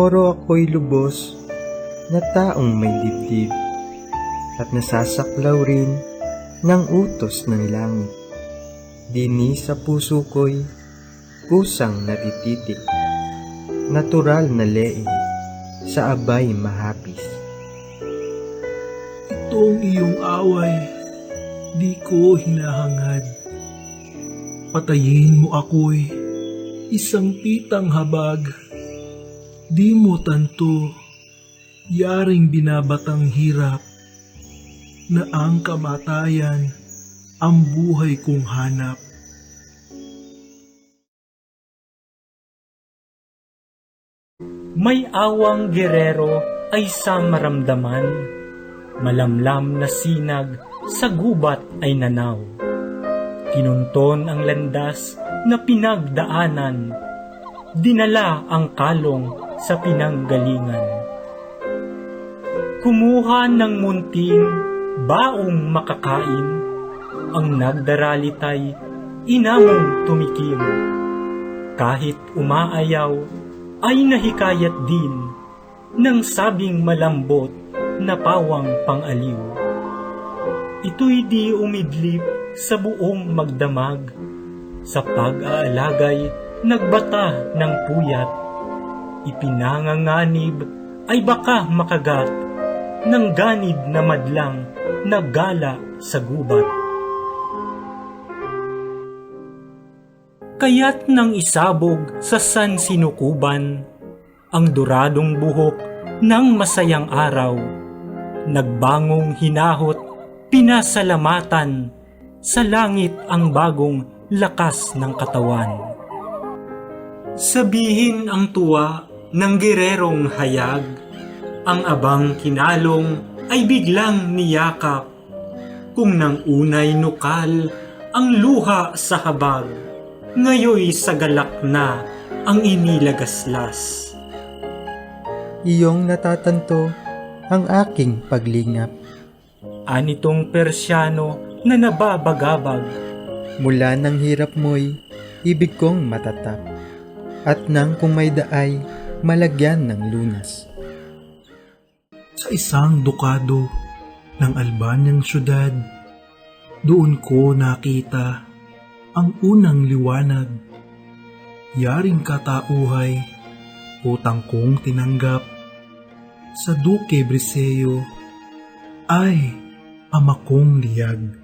Moro ako'y lubos na taong may dibdib at nasasaklaw rin ng utos ng langit. Dini sa puso ko'y kusang natititik, natural na leeg sa abay mahapis. Itong iyong away, di ko hinahangad. Patayin mo ako'y isang pitang habag. Di mo tanto, yaring binabatang hirap, na ang kamatayan ang buhay kong hanap. May awang gerero ay sa maramdaman, malamlam na sinag sa gubat ay nanaw. Kinunton ang landas na pinagdaanan, dinala ang kalong sa pinanggalingan. Kumuha ng munting baong makakain, ang nagdaralitay inamong tumikim. Kahit umaayaw, ay nahikayat din ng sabing malambot na pawang pangaliw. Ito'y di umidlip sa buong magdamag, sa pag-aalagay nagbata ng puyat, ipinanganganib ay baka makagat ng ganid na madlang naggala sa gubat. Kaya't nang isabog sa san sinukuban ang duradong buhok ng masayang araw, nagbangong hinahot, pinasalamatan, sa langit ang bagong lakas ng katawan. Sabihin ang tuwa ng gererong hayag, ang abang kinalong ay biglang niyakap, kung nang unay nukal ang luha sa habag ngayoy sa galak na ang inilagaslas. Iyong natatanto ang aking paglingap. Anitong Persyano na nababagabag, mula ng hirap mo'y ibig kong matatap. At nang kung may daay malagyan ng lunas. Sa isang dukado ng Albanyang syudad, doon ko nakita ang unang liwanag. Yaring katauhay, utang kong tinanggap. Sa Duque Briseo, ay ama kong liyag.